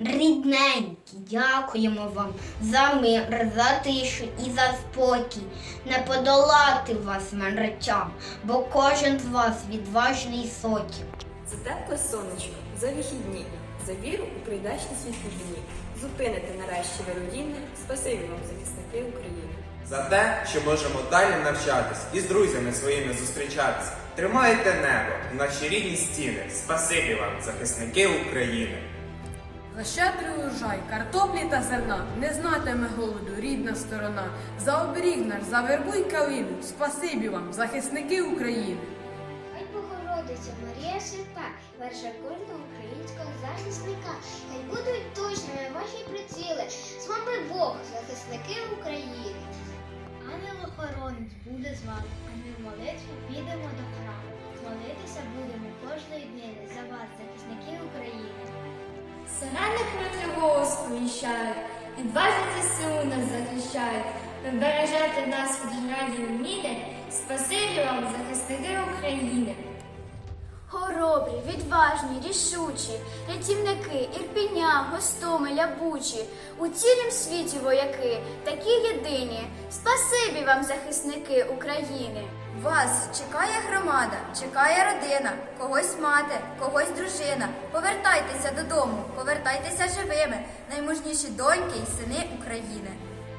Рідненькі, дякуємо вам за мир, за тишу і за спокій. Не подолати вас меречам, бо кожен з вас відважний сокіл. За тепле сонечко, за вихідні, за віру у прийдешні світлі дні. Зупините нарешті виродіння, спасибі вам, захисники України. За те, що можемо далі навчатись і з друзями своїми зустрічатись. Тримайте небо в наші рідні стіни. Спасибі вам, захисники України. За щедрий урожай, картоплі та зерна, не знатиме голоду рідна сторона. За оберіг наш, за вербу й калину, спасибі вам, захисники України. Хай Богородиця, Марія Свята, верша кожного українського захисника. Хай будуть точними ваші приціли. З вами Бог, захисники України. Ангел-охоронець буде з вами, а ми в молитві підемо до храму. Молитися будемо кожної днини Сирени проти голос повіщають, відважні ЗСУ нас захищають. Ви бережете нас від градів міни, спасибі вам, захисники України. Хоробрі, відважні, рішучі, рятівники, Ірпіня, Гостомеля, Бучі, у цілім світі вояки, такі єдині. Спасибі вам, захисники України. Вас чекає громада, чекає родина, когось мати, когось дружина. Повертайтеся додому, повертайтеся живими, наймужніші доньки і сини України.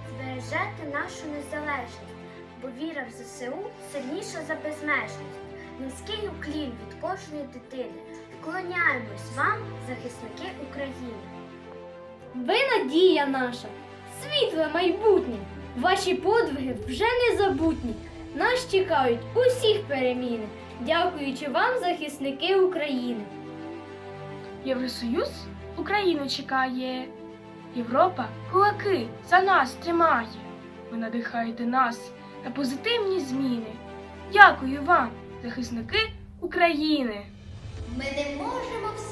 Збережете нашу незалежність, бо віра в ЗСУ сильніша за безмежність. Низький уклін від кожної дитини. Вклоняємось вам, захисники України. Ви надія наша, світле майбутнє. Ваші подвиги вже незабутні. Нас чекають усіх переміни, дякуючи вам, захисники України. Євросоюз Україну чекає. Європа кулаки за нас тримає. Ви надихаєте нас на позитивні зміни. Дякую вам, захисники України. Ми не можемо всіх